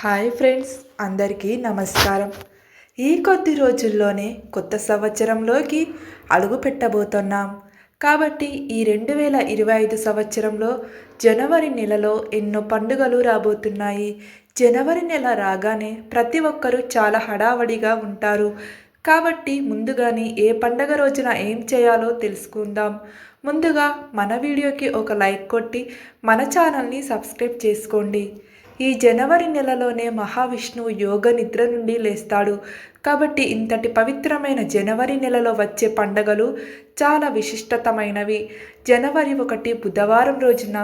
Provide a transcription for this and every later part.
Hi friends అందరికీ నమస్కారం. ఈ కొద్ది రోజుల్లోనే కొత్త సంవత్సరంలోకి అడుగు పెట్టబోతున్నాం. కాబట్టి ఈ రెండు వేల ఇరవై ఐదు సంవత్సరంలో జనవరి నెలలో ఎన్నో పండుగలు రాబోతున్నాయి. జనవరి నెల రాగానే ప్రతి ఒక్కరూ చాలా హడావడిగా ఉంటారు. కాబట్టి ముందుగానే ఏ పండగ రోజున ఏం చేయాలో తెలుసుకుందాం. ముందుగా మన వీడియోకి ఒక లైక్ కొట్టి మన ఛానల్ని సబ్స్క్రైబ్ చేసుకోండి. ఈ జనవరి నెలలోనే మహావిష్ణువు యోగ నిద్ర నుండి లేస్తాడు. కాబట్టి ఇంతటి పవిత్రమైన జనవరి నెలలో వచ్చే పండగలు చాలా విశిష్టతమైనవి. జనవరి ఒకటి బుధవారం రోజున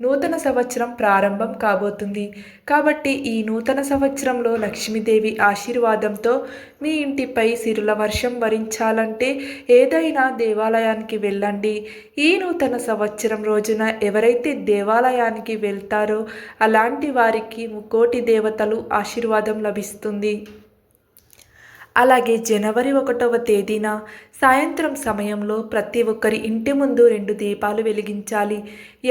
నూతన సంవత్సరం ప్రారంభం కాబోతుంది. కాబట్టి ఈ నూతన సంవత్సరంలో లక్ష్మీదేవి ఆశీర్వాదంతో మీ ఇంటిపై సిరుల వర్షం వరించాలంటే ఏదైనా దేవాలయానికి వెళ్ళండి. ఈ నూతన సంవత్సరం రోజున ఎవరైతే దేవాలయానికి వెళ్తారో అలాంటి వారికి ముకోటి దేవతలు ఆశీర్వాదం లభిస్తుంది. అలాగే జనవరి ఒకటవ తేదీన సాయంత్రం సమయంలో ప్రతి ఒక్కరి ఇంటి ముందు రెండు దీపాలు వెలిగించాలి.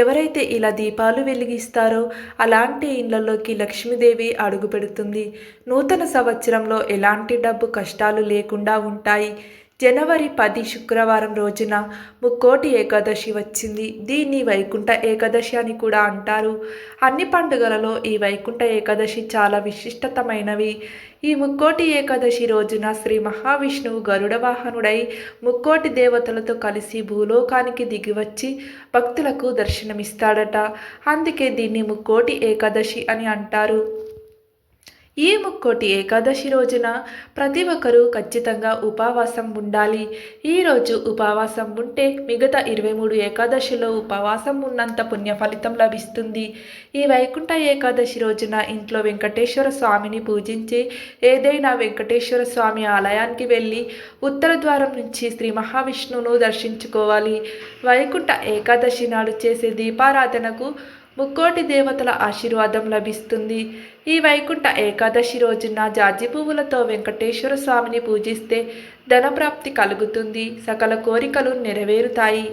ఎవరైతే ఇలా దీపాలు వెలిగిస్తారో అలాంటి ఇళ్ళలోకి లక్ష్మీదేవి అడుగు పెడుతుంది. నూతన సంవత్సరంలో ఎలాంటి డబ్బు కష్టాలు లేకుండా ఉంటాయి? జనవరి పది శుక్రవారం రోజున ముక్కోటి ఏకాదశి వచ్చింది. దీన్ని వైకుంఠ ఏకాదశి అని కూడా అంటారు. అన్ని పండుగలలో ఈ వైకుంఠ ఏకాదశి చాలా విశిష్టతమైనవి. ఈ ముక్కోటి ఏకాదశి రోజున శ్రీ మహావిష్ణువు గరుడ వాహనుడై ముక్కోటి దేవతలతో కలిసి భూలోకానికి దిగివచ్చి భక్తులకు దర్శనమిస్తాడట. అందుకే దీన్ని ముక్కోటి ఏకాదశి అని అంటారు. ఈ ముక్కోటి ఏకాదశి రోజున ప్రతి ఒక్కరూ ఖచ్చితంగా ఉపవాసం ఉండాలి. ఈరోజు ఉపవాసం ఉంటే మిగతా ఇరవై మూడు ఏకాదశిలో ఉపవాసం ఉన్నంత పుణ్య ఫలితం లభిస్తుంది. ఈ వైకుంఠ ఏకాదశి రోజున ఇంట్లో వెంకటేశ్వర స్వామిని పూజించి ఏదైనా వెంకటేశ్వర స్వామి ఆలయానికి వెళ్ళి ఉత్తర ద్వారం నుంచి శ్రీ మహావిష్ణువును దర్శించుకోవాలి. వైకుంఠ ఏకాదశి నాడు చేసే దీపారాధనకు ముక్కోటి దేవతల ఆశీర్వాదం లభిస్తుంది. ఈ వైకుంఠ ఏకాదశి రోజున జాజి పువ్వులతో వెంకటేశ్వర స్వామిని పూజిస్తే ధనప్రాప్తి కలుగుతుంది. సకల కోరికలు నెరవేరుతాయి.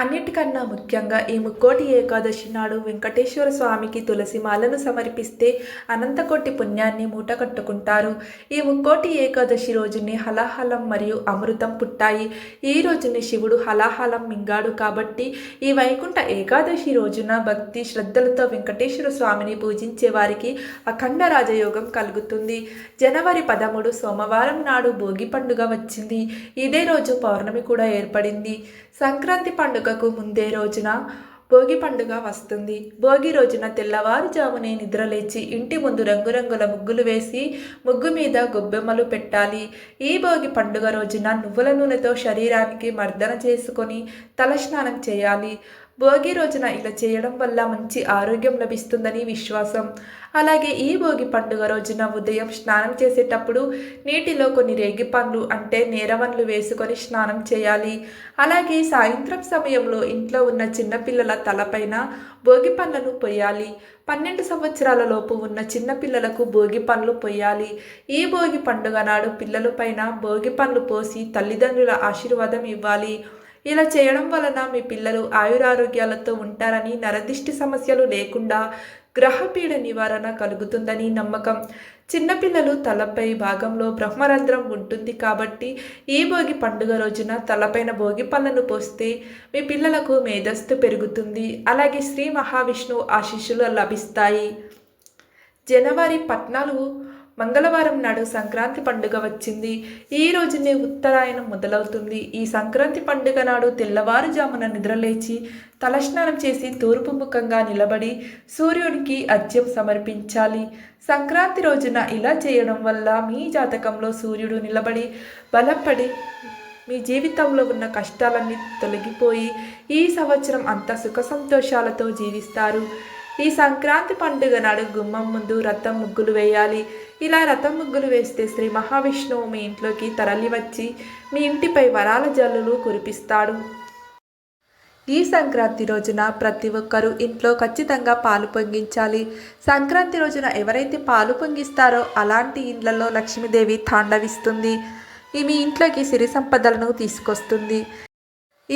అన్నిటికన్నా ముఖ్యంగా ఈ ముక్కోటి ఏకాదశి నాడు వెంకటేశ్వర స్వామికి తులసి మాలను సమర్పిస్తే అనంతకోటి పుణ్యాన్ని మూట కట్టుకుంటారు. ఈ ముక్కోటి ఏకాదశి రోజుని హలాహలం మరియు అమృతం పుట్టాయి. ఈ రోజుని శివుడు హలాహలం మింగాడు కాబట్టి ఈ వైకుంఠ ఏకాదశి రోజున భక్తి శ్రద్ధలతో వెంకటేశ్వర స్వామిని పూజించే వారికి అఖండ రాజయోగం కలుగుతుంది. జనవరి పదమూడు సోమవారం నాడు భోగి పండుగ వచ్చింది. ఇదే రోజు పౌర్ణమి కూడా ఏర్పడింది. సంక్రాంతి పండుగ పండుగకు ముందే రోజున భోగి పండుగ వస్తుంది. భోగి రోజున తెల్లవారుజామునే నిద్రలేచి ఇంటి ముందు రంగురంగుల ముగ్గులు వేసి ముగ్గు మీద గొబ్బెమ్మలు పెట్టాలి. ఈ భోగి పండుగ రోజున నువ్వుల నూనెతో శరీరానికి మర్దన చేసుకొని తలస్నానం చేయాలి. భోగి రోజున ఇలా చేయడం వల్ల మంచి ఆరోగ్యం లభిస్తుందని విశ్వాసం. అలాగే ఈ భోగి పండుగ రోజున ఉదయం స్నానం చేసేటప్పుడు నీటిలో కొన్ని రేగి పండ్లు అంటే నేరవన్లు వేసుకొని స్నానం చేయాలి. అలాగే సాయంత్రం సమయంలో ఇంట్లో ఉన్న చిన్నపిల్లల తలపైన భోగి పండ్లను పొయ్యాలి. పన్నెండు సంవత్సరాల లోపు ఉన్న చిన్నపిల్లలకు భోగి పండ్లు పొయ్యాలి. ఈ భోగి పండుగ నాడు పిల్లలపైన భోగి పండ్లు పోసి తల్లిదండ్రుల ఆశీర్వాదం ఇవ్వాలి. ఇలా చేయడం వలన మీ పిల్లలు ఆయురారోగ్యాలతో ఉంటారని నరదిష్టి సమస్యలు లేకుండా గ్రహపీడ నివారణ కలుగుతుందని నమ్మకం. చిన్నపిల్లలు తలపై భాగంలో బ్రహ్మరంధ్రం ఉంటుంది కాబట్టి ఈ భోగి పండుగ రోజున తలపైన భోగి పళ్ళను పోస్తే మీ పిల్లలకు మేధస్సు పెరుగుతుంది. అలాగే శ్రీ మహావిష్ణువు ఆశీస్సులు లభిస్తాయి. జనవరి పద్నాలుగు మంగళవారం నాడు సంక్రాంతి పండుగ వచ్చింది. ఈ రోజునే ఉత్తరాయణం మొదలవుతుంది. ఈ సంక్రాంతి పండుగ నాడు తెల్లవారుజామున నిద్రలేచి తలస్నానం చేసి తూర్పు ముఖంగా నిలబడి సూర్యునికి అర్ఘ్యం సమర్పించాలి. సంక్రాంతి రోజున ఇలా చేయడం వల్ల మీ జాతకంలో సూర్యుడు నిలబడి బలపడి మీ జీవితంలో ఉన్న కష్టాలన్నీ తొలగిపోయి ఈ సంవత్సరం అంతా సుఖ సంతోషాలతో జీవిస్తారు. ఈ సంక్రాంతి పండుగ నాడు గుమ్మం ముందు రథం ముగ్గులు వేయాలి. ఇలా రథం ముగ్గులు వేస్తే శ్రీ మహావిష్ణువు మీ ఇంట్లోకి తరలి వచ్చి మీ ఇంటిపై వరాల జల్లులు కురిపిస్తాడు. ఈ సంక్రాంతి రోజున ప్రతి ఒక్కరూ ఇంట్లో ఖచ్చితంగా పాలు పొంగించాలి. సంక్రాంతి రోజున ఎవరైతే పాలు పొంగిస్తారో అలాంటి ఇండ్లలో లక్ష్మీదేవి తాండవిస్తుంది. మీ ఇంట్లోకి సిరి సంపదలను తీసుకొస్తుంది.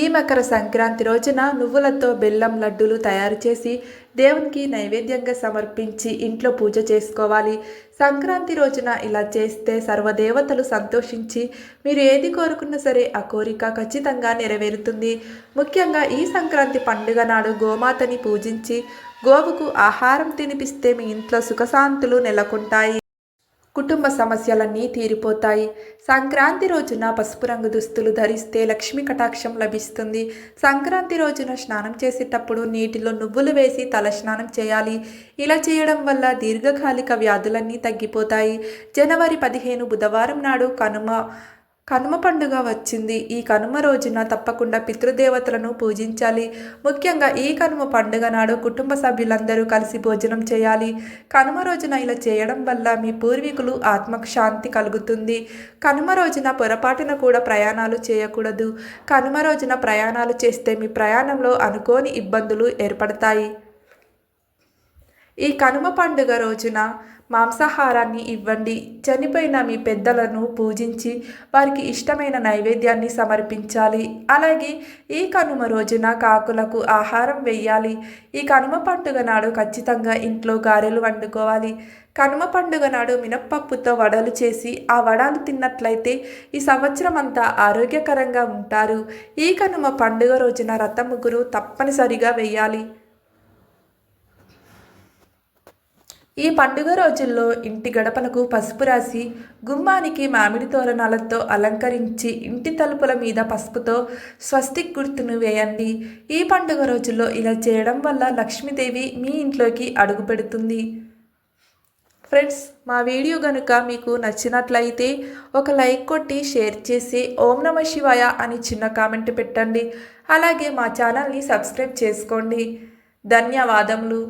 ఈ మకర సంక్రాంతి రోజున నువ్వులతో బెల్లం లడ్డూలు తయారు చేసి దేవునికి నైవేద్యంగా సమర్పించి ఇంట్లో పూజ చేసుకోవాలి. సంక్రాంతి రోజున ఇలా చేస్తే సర్వదేవతలు సంతోషించి మీరు ఏది కోరుకున్నా సరే ఆ కోరిక ఖచ్చితంగా నెరవేరుతుంది. ముఖ్యంగా ఈ సంక్రాంతి పండుగ నాడు గోమాతని పూజించి గోవుకు ఆహారం తినిపిస్తే మీ ఇంట్లో సుఖశాంతులు నెలకొంటాయి. కుటుంబ సమస్యలన్నీ తీరిపోతాయి. సంక్రాంతి రోజున పసుపు రంగు దుస్తులు ధరిస్తే లక్ష్మీ కటాక్షం లభిస్తుంది. సంక్రాంతి రోజున స్నానం చేసేటప్పుడు నీటిలో నువ్వులు వేసి తల స్నానం చేయాలి. ఇలా చేయడం వల్ల దీర్ఘకాలిక వ్యాధులన్నీ తగ్గిపోతాయి. జనవరి పదిహేను బుధవారం నాడు కనుమ కనుమ పండుగ వచ్చింది. ఈ కనుమ రోజున తప్పకుండా పితృదేవతలను పూజించాలి. ముఖ్యంగా ఈ కనుమ పండుగ నాడు కుటుంబ సభ్యులందరూ కలిసి భోజనం చేయాలి. కనుమ రోజున ఇలా చేయడం వల్ల మీ పూర్వీకులు ఆత్మకు శాంతి కలుగుతుంది. కనుమ రోజున పొరపాటున కూడా ప్రయాణాలు చేయకూడదు. కనుమ రోజున ప్రయాణాలు చేస్తే మీ ప్రయాణంలో అనుకోని ఇబ్బందులు ఏర్పడతాయి. ఈ కనుమ పండుగ రోజున మాంసాహారాన్ని ఇవ్వండి. చనిపోయిన మీ పెద్దలను పూజించి వారికి ఇష్టమైన నైవేద్యాన్ని సమర్పించాలి. అలాగే ఈ కనుమ రోజున కాకులకు ఆహారం వేయాలి. ఈ కనుమ పండుగ నాడు ఖచ్చితంగా ఇంట్లో గారెలు వండుకోవాలి. కనుమ పండుగ నాడు మినప్పప్పుతో వడలు చేసి ఆ వడలు తిన్నట్లయితే ఈ సంవత్సరం అంతా ఆరోగ్యకరంగా ఉంటారు. ఈ కనుమ పండుగ రోజున రథ ముగ్గురు తప్పనిసరిగా వేయాలి. ఈ పండుగ రోజుల్లో ఇంటి గడపలకు పసుపు రాసి గుమ్మానికి మామిడి తోరణాలతో అలంకరించి ఇంటి తలుపుల మీద పసుపుతో స్వస్తిక్ గుర్తును వేయండి. ఈ పండుగ రోజుల్లో ఇలా చేయడం వల్ల లక్ష్మీదేవి మీ ఇంట్లోకి అడుగు పెడుతుంది. ఫ్రెండ్స్ మా వీడియో కనుక మీకు నచ్చినట్లయితే ఒక లైక్ కొట్టి షేర్ చేసి ఓం నమ శివాయ అని చిన్న కామెంట్ పెట్టండి. అలాగే మా ఛానల్ని సబ్స్క్రైబ్ చేసుకోండి. ధన్యవాదములు.